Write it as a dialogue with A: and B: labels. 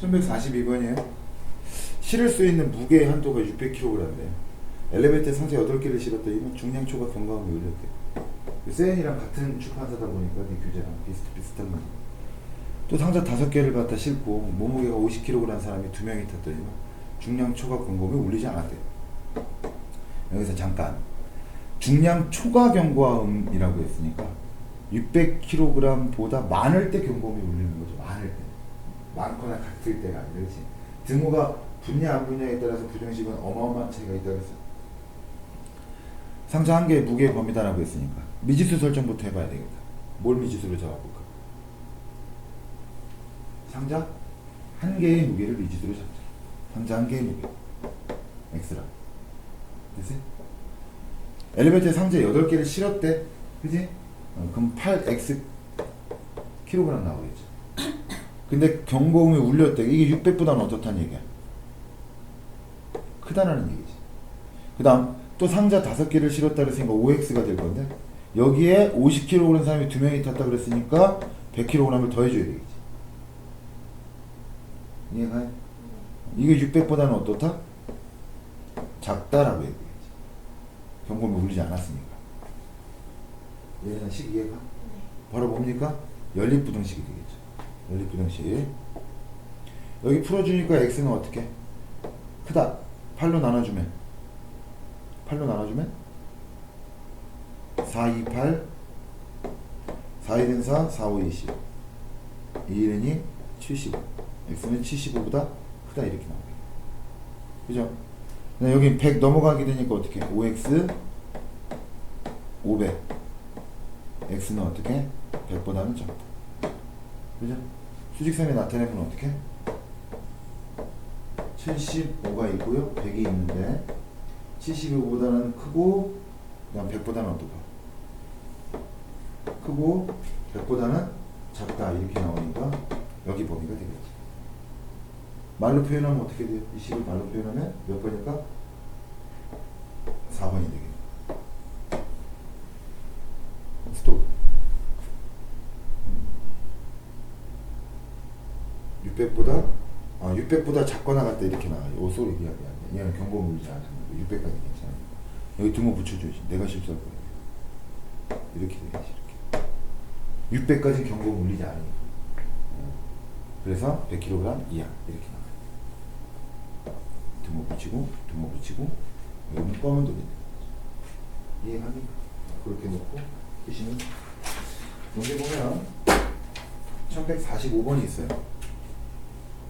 A: 1142번이에요. 실을 수 있는 무게의 한도가 600kg이에요. 엘리베이터 상자 8개를 실었더니 중량 초과 경감을 올렸대요. 세엔이랑 같은 출판사다 보니까 네 교재랑 비슷비슷한 거지. 또 상자 5개를 갖다 싣고 몸무게가 50kg 사람이 2명이 탔더니 중량 초과 경감이 울리지 않았대요. 여기서 잠깐 중량 초과 경고음이라고 했으니까 600kg보다 많을 때 경고음이 울리는 거죠. 많거나 같을 때가 아니라 그렇지. 등호가 붙냐 안 붙냐에 따라서 부정식은 어마어마한 차이가 있다고 했어. 상자 한 개의 무게 범위다라고 했으니까 미지수 설정부터 해봐야 되겠다. 뭘 미지수로 잡아볼까? 상자 한 개의 무게를 미지수로 잡자. 상자 한 개의 무게. x라. 됐지? 엘리베이터에 상자 8개를 실었대. 그지? 어, 그럼 8x 킬로그램 나오겠죠. 근데 경고음이 울렸대. 이게 600보다는 어떻다는 얘기야? 크다라는 얘기지. 그 다음 또 상자 5개를 실었다 그랬으니까 5x가 될 건데 여기에 50kg 사람이 2명이 탔다 그랬으니까 100kg을 더해줘야 되겠지. 이해가? 이게 600보다는 어떻다? 작다라고 얘기했지. 경고음이 울리지 않았으니까. 얘는 식 이해가? 바로 뭡니까? 연립부등식이 되겠죠. 연립부등식. 여기 풀어주니까 x는 어떻게? 크다. 8로 나눠주면 8로 나눠주면 4, 2, 8 4, 1은 4, 4, 5, 20 2, 1은 2, 75 x는 75보다 크다 이렇게 나오게 그죠? 여기 100 넘어가게 되니까 어떻게? 5x 500 x는 어떻게? 100보다는 작다 그죠? 수직선에 나타내면 어떻게? 75가 있고요 100이 있는데 75보다는 크고 그다음 100보다는 어떨까? 크고 100보다는 작다 이렇게 나오니까 여기 범위가 되겠지 말로 표현하면 어떻게 돼요? 이 식을 말로 표현하면 몇 번일까? 4번이 되겠네 스톱 600보다 아 600보다 작거나 같다 이렇게 나와요. 오 소리 미안 미안. 얘는 경고 물리지 않는 거. 600까지 괜찮아. 여기 등호 붙여줘야지. 내가 실수할 거야. 이렇게 돼야지 이렇게. 600까지 경고 물리지 않으니까. 어. 그래서 100kg 이하 이렇게 나와요. 등호 붙이고 등호 붙이고 여기는 검은 돌이 이해합니까? 그렇게 놓고 보시면 여기 보면 1145번이 있어요.